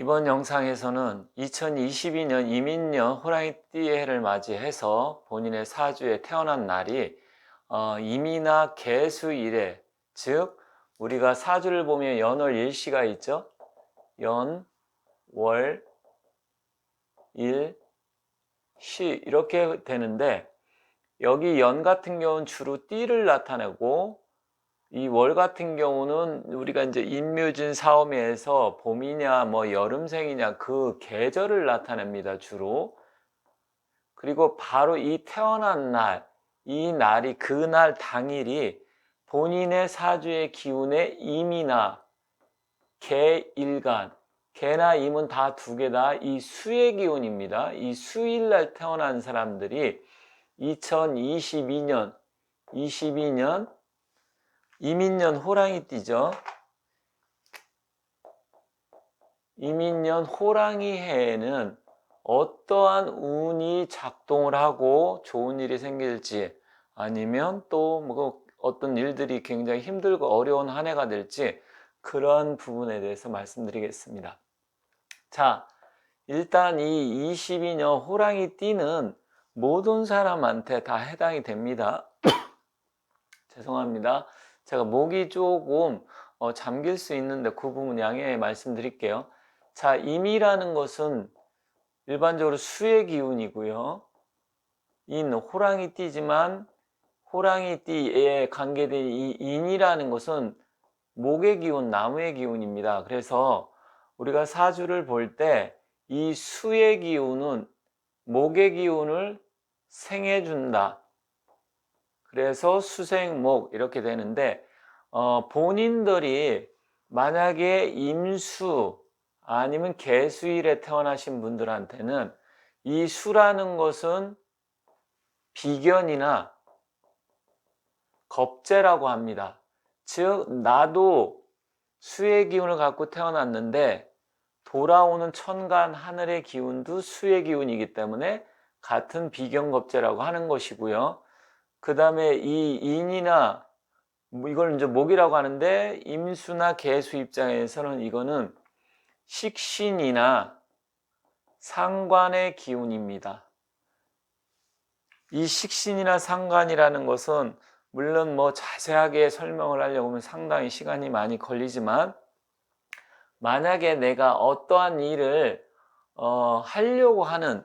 이번 영상에서는 2022년 이민년 호랑이띠의 해를 맞이해서 본인의 사주에 태어난 날이 어, 이민화 개수일에 즉 우리가 사주를 보면 연월 일시가 있죠. 연, 월, 일, 시 이렇게 되는데 여기 연 같은 경우는 주로 띠를 나타내고 이 월 같은 경우는 우리가 이제 인묘진 사오미에서 봄이냐 뭐 여름생이냐 그 계절을 나타냅니다 주로. 그리고 바로 이 태어난 날 이 날이 그날 당일이 본인의 사주의 기운의 임이나 개일간 개나 임은 다 두 개 다 이 수의 기운입니다. 이 수일날 태어난 사람들이 2022년 22년 이민년 호랑이띠죠. 이민년 호랑이 해에는 어떠한 운이 작동을 하고 좋은 일이 생길지 아니면 또 뭐 어떤 일들이 굉장히 힘들고 어려운 한 해가 될지 그런 부분에 대해서 말씀드리겠습니다. 자, 일단 이 22년 호랑이 띠는 모든 사람한테 다 해당이 됩니다. 죄송합니다. 제가 목이 조금 어, 잠길 수 있는데 그 부분 양해 말씀드릴게요. 자, 임이라는 것은 일반적으로 수의 기운이고요. 인, 호랑이 띠지만 호랑이 띠에 관계된 이 인이라는 것은 목의 기운, 나무의 기운입니다. 그래서 우리가 사주를 볼 때 이 수의 기운은 목의 기운을 생해준다. 그래서 수생목 이렇게 되는데 어, 본인들이 만약에 임수 아니면 개수일에 태어나신 분들한테는 이 수라는 것은 비견이나 겁재라고 합니다. 즉 나도 수의 기운을 갖고 태어났는데 돌아오는 천간 하늘의 기운도 수의 기운이기 때문에 같은 비견겁재라고 하는 것이고요. 그 다음에 이 인이나 뭐 이걸 이제 목이라고 하는데 임수나 개수 입장에서는 이거는 식신이나 상관의 기운입니다. 이 식신이나 상관이라는 것은 물론 뭐 자세하게 설명을 하려고 하면 상당히 시간이 많이 걸리지만 만약에 내가 어떠한 일을 어, 하려고 하는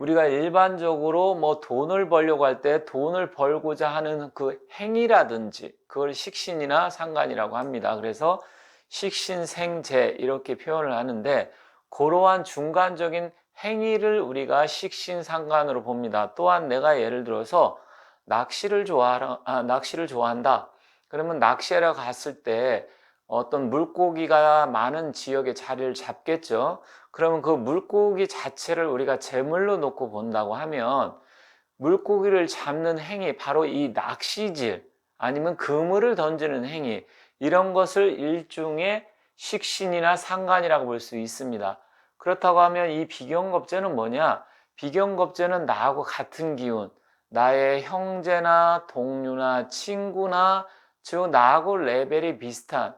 우리가 일반적으로 뭐 돈을 벌려고 할 때 돈을 벌고자 하는 그 행위라든지 그걸 식신이나 상관이라고 합니다. 그래서 식신생재 이렇게 표현을 하는데 그러한 중간적인 행위를 우리가 식신상관으로 봅니다. 또한 내가 예를 들어서 낚시를 좋아하 아, 낚시를 좋아한다. 그러면 낚시하러 갔을 때 어떤 물고기가 많은 지역에 자리를 잡겠죠. 그러면 그 물고기 자체를 우리가 제물로 놓고 본다고 하면 물고기를 잡는 행위, 바로 이 낚시질 아니면 그물을 던지는 행위, 이런 것을 일종의 식신이나 상관이라고 볼 수 있습니다. 그렇다고 하면 이 비경겁제는 뭐냐? 비경겁제는 나하고 같은 기운, 나의 형제나 동료나 친구나 즉 나하고 레벨이 비슷한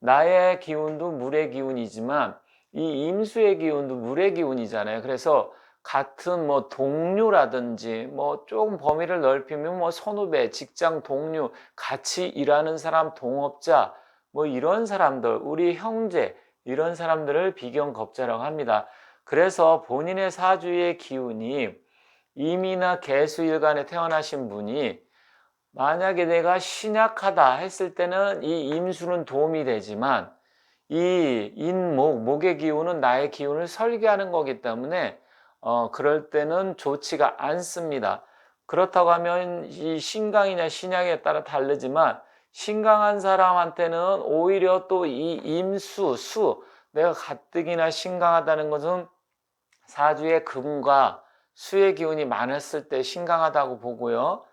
나의 기운도 물의 기운이지만 이 임수의 기운도 물의 기운이잖아요. 그래서 같은 뭐 동료라든지 뭐 조금 범위를 넓히면 뭐 선후배, 직장 동료, 같이 일하는 사람, 동업자 뭐 이런 사람들, 우리 형제 이런 사람들을 비경겁자라고 합니다. 그래서 본인의 사주의 기운이 임이나 개수일간에 태어나신 분이 만약에 내가 신약하다 했을 때는 이 임수는 도움이 되지만 이 인목, 목의 기운은 나의 기운을 설계하는 거기 때문에 어, 그럴 때는 좋지가 않습니다. 그렇다고 하면 이 신강이냐 신약에 따라 다르지만 신강한 사람한테는 오히려 또 이 임수, 수, 내가 가뜩이나 신강하다는 것은 사주의 금과 수의 기운이 많았을 때 신강하다고 보고요.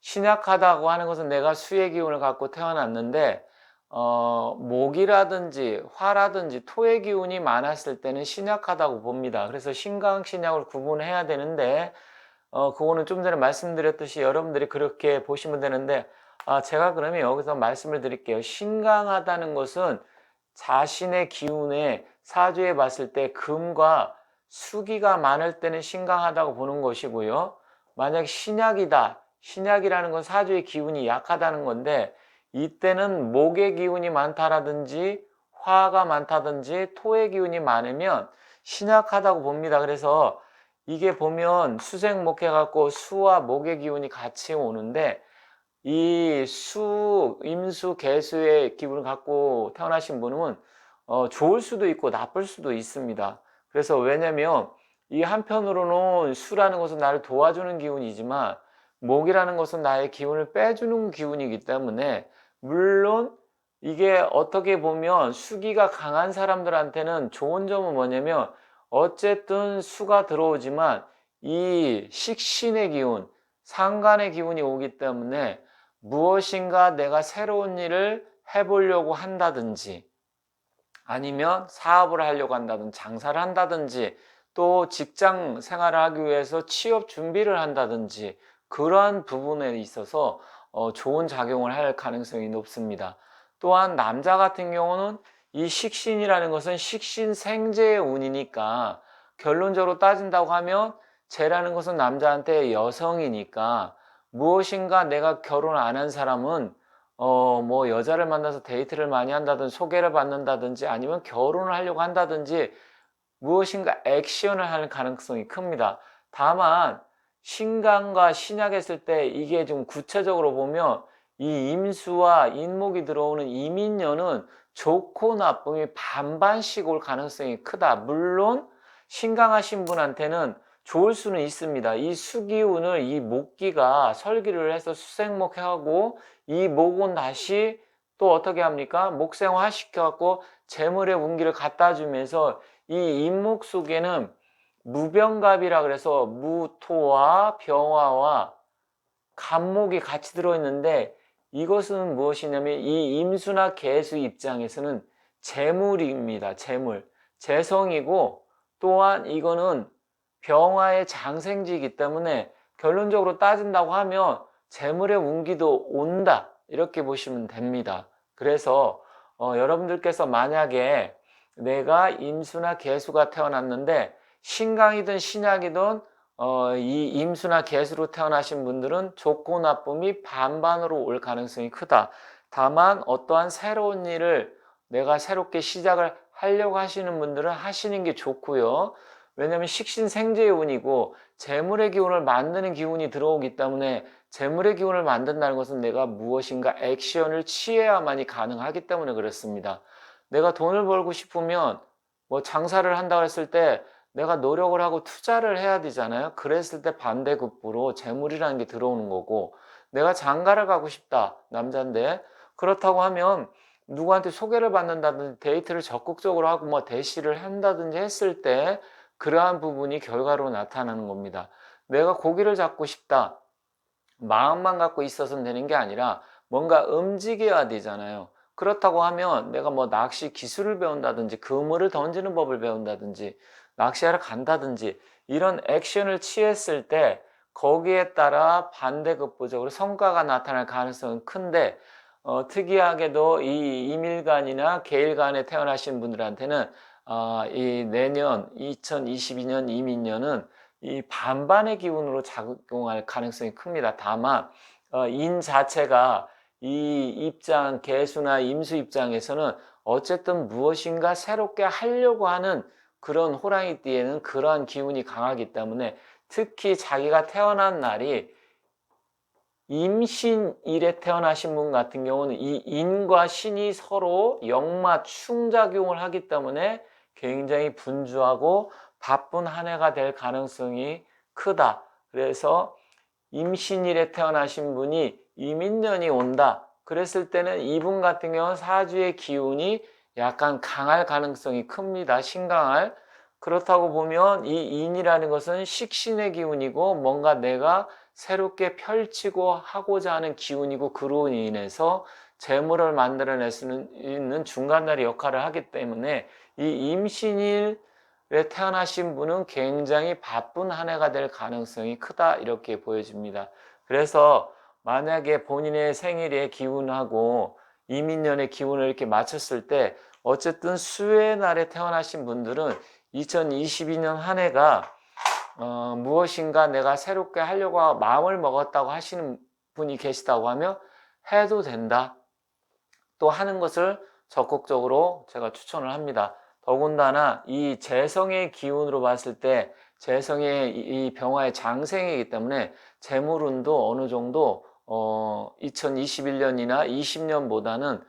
신약하다고 하는 것은 내가 수의 기운을 갖고 태어났는데 어, 목이라든지 화라든지 토의 기운이 많았을 때는 신약하다고 봅니다. 그래서 신강 신약을 구분해야 되는데 어, 그거는 좀 전에 말씀드렸듯이 여러분들이 그렇게 보시면 되는데 아, 제가 그러면 여기서 말씀을 드릴게요. 신강하다는 것은 자신의 기운에 사주에 봤을 때 금과 수기가 많을 때는 신강하다고 보는 것이고요. 만약 신약이다. 신약이라는 건 사주의 기운이 약하다는 건데 이때는 목의 기운이 많다라든지 화가 많다든지 토의 기운이 많으면 신약하다고 봅니다. 그래서 이게 보면 수생목 해갖고 수와 목의 기운이 같이 오는데 이 수, 임수, 개수의 기운을 갖고 태어나신 분은 어, 좋을 수도 있고 나쁠 수도 있습니다. 그래서 왜냐면 이 한편으로는 수라는 것은 나를 도와주는 기운이지만 목이라는 것은 나의 기운을 빼주는 기운이기 때문에 물론 이게 어떻게 보면 수기가 강한 사람들한테는 좋은 점은 뭐냐면 어쨌든 수가 들어오지만 이 식신의 기운, 상간의 기운이 오기 때문에 무엇인가 내가 새로운 일을 해보려고 한다든지 아니면 사업을 하려고 한다든지 장사를 한다든지 또 직장 생활을 하기 위해서 취업 준비를 한다든지 그러한 부분에 있어서 어, 좋은 작용을 할 가능성이 높습니다. 또한 남자 같은 경우는 이 식신이라는 것은 식신 생재의 운이니까 결론적으로 따진다고 하면 재라는 것은 남자한테 여성이니까 무엇인가 내가 결혼 안 한 사람은 어 뭐 여자를 만나서 데이트를 많이 한다든지 소개를 받는다든지 아니면 결혼을 하려고 한다든지 무엇인가 액션을 하는 가능성이 큽니다. 다만 신강과 신약했을 때 이게 좀 구체적으로 보면 이 임수와 인목이 들어오는 이민년은 좋고 나쁨이 반반씩 올 가능성이 크다. 물론 신강하신 분한테는 좋을 수는 있습니다. 이 수기운을 이 목기가 설기를 해서 수생목하고 이 목은 다시 또 어떻게 합니까? 목생화 시켜갖고 재물의 운기를 갖다 주면서 이 인목 속에는 무병갑이라 그래서 무토와 병화와 간목이 같이 들어있는데 이것은 무엇이냐면 이 임수나 개수 입장에서는 재물입니다. 재물. 재성이고 또한 이거는 병화의 장생지이기 때문에 결론적으로 따진다고 하면 재물의 운기도 온다. 이렇게 보시면 됩니다. 그래서 어, 여러분들께서 만약에 내가 임수나 개수가 태어났는데 신강이든 신약이든 어, 이 임수나 개수로 태어나신 분들은 좋고 나쁨이 반반으로 올 가능성이 크다. 다만 어떠한 새로운 일을 내가 새롭게 시작을 하려고 하시는 분들은 하시는 게 좋고요. 왜냐하면 식신생재의 운이고 재물의 기운을 만드는 기운이 들어오기 때문에 재물의 기운을 만든다는 것은 내가 무엇인가 액션을 취해야만이 가능하기 때문에 그렇습니다. 내가 돈을 벌고 싶으면 뭐 장사를 한다고 했을 때 내가 노력을 하고 투자를 해야 되잖아요. 그랬을 때 반대급부로 재물이라는 게 들어오는 거고 내가 장가를 가고 싶다. 남자인데 그렇다고 하면 누구한테 소개를 받는다든지 데이트를 적극적으로 하고 뭐 대시를 한다든지 했을 때 그러한 부분이 결과로 나타나는 겁니다. 내가 고기를 잡고 싶다. 마음만 갖고 있어서는 되는 게 아니라 뭔가 움직여야 되잖아요. 그렇다고 하면 내가 뭐 낚시 기술을 배운다든지 그물을 던지는 법을 배운다든지 낚시하러 간다든지 이런 액션을 취했을 때 거기에 따라 반대급부적으로 성과가 나타날 가능성은 큰데 어, 특이하게도 이 이밀간이나 계일간에 태어나신 분들한테는 어, 이 내년 2022년 이민년은 이 반반의 기운으로 작용할 가능성이 큽니다. 다만 어, 인 자체가 이 입장 개수나 임수 입장에서는 어쨌든 무엇인가 새롭게 하려고 하는 그런 호랑이띠에는 그러한 기운이 강하기 때문에 특히 자기가 태어난 날이 임신일에 태어나신 분 같은 경우는 이 인과 신이 서로 역마 충작용을 하기 때문에 굉장히 분주하고 바쁜 한 해가 될 가능성이 크다. 그래서 임신일에 태어나신 분이 이민년이 온다. 그랬을 때는 이분 같은 경우는 사주의 기운이 약간 강할 가능성이 큽니다. 신강할. 그렇다고 보면 이 인이라는 것은 식신의 기운이고 뭔가 내가 새롭게 펼치고 하고자 하는 기운이고 그로 인해서 재물을 만들어낼 수 있는 중간다리 역할을 하기 때문에 이 임신일에 태어나신 분은 굉장히 바쁜 한 해가 될 가능성이 크다 이렇게 보여집니다. 그래서 만약에 본인의 생일의 기운하고 이민년의 기운을 이렇게 맞췄을 때 어쨌든 수의 날에 태어나신 분들은 2022년 한 해가 어, 무엇인가 내가 새롭게 하려고 마음을 먹었다고 하시는 분이 계시다고 하면 해도 된다. 또 하는 것을 적극적으로 제가 추천을 합니다. 더군다나 이 재성의 기운으로 봤을 때 재성의 이- 이 병화의 장생이기 때문에 재물운도 어느 정도 어 2021년이나 20년보다는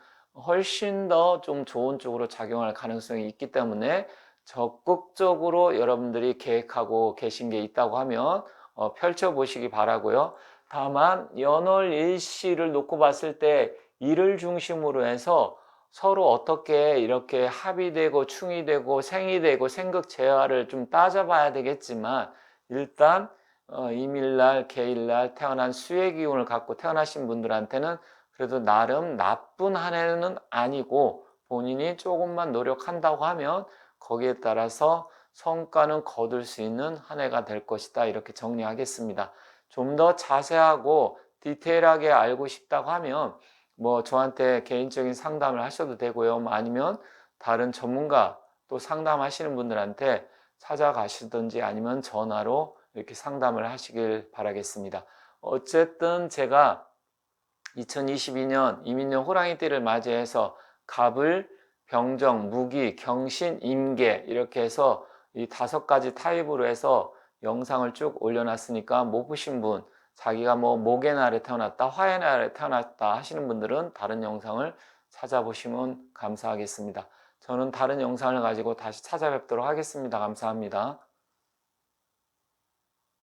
훨씬 더 좀 좋은 쪽으로 작용할 가능성이 있기 때문에 적극적으로 여러분들이 계획하고 계신 게 있다고 하면 어, 펼쳐보시기 바라고요. 다만 연월 일시를 놓고 봤을 때 일을 중심으로 해서 서로 어떻게 이렇게 합의되고 충이되고 생이되고 생극 재화를 좀 따져봐야 되겠지만 일단 어, 임일날, 개일날 태어난 수의 기운을 갖고 태어나신 분들한테는 그래도 나름 나쁜 한 해는 아니고 본인이 조금만 노력한다고 하면 거기에 따라서 성과는 거둘 수 있는 한 해가 될 것이다 이렇게 정리하겠습니다. 좀 더 자세하고 디테일하게 알고 싶다고 하면 뭐 저한테 개인적인 상담을 하셔도 되고요. 뭐 아니면 다른 전문가 또 상담하시는 분들한테 찾아가시든지 아니면 전화로 이렇게 상담을 하시길 바라겠습니다. 어쨌든 제가 2022년 이민년 호랑이 띠를 맞이해서 갑을 병정, 무기, 경신, 임계 이렇게 해서 이 다섯 가지 타입으로 해서 영상을 쭉 올려놨으니까 못 보신 분, 자기가 뭐 목의 날에 태어났다, 화의 날에 태어났다 하시는 분들은 다른 영상을 찾아보시면 감사하겠습니다. 저는 다른 영상을 가지고 다시 찾아뵙도록 하겠습니다. 감사합니다.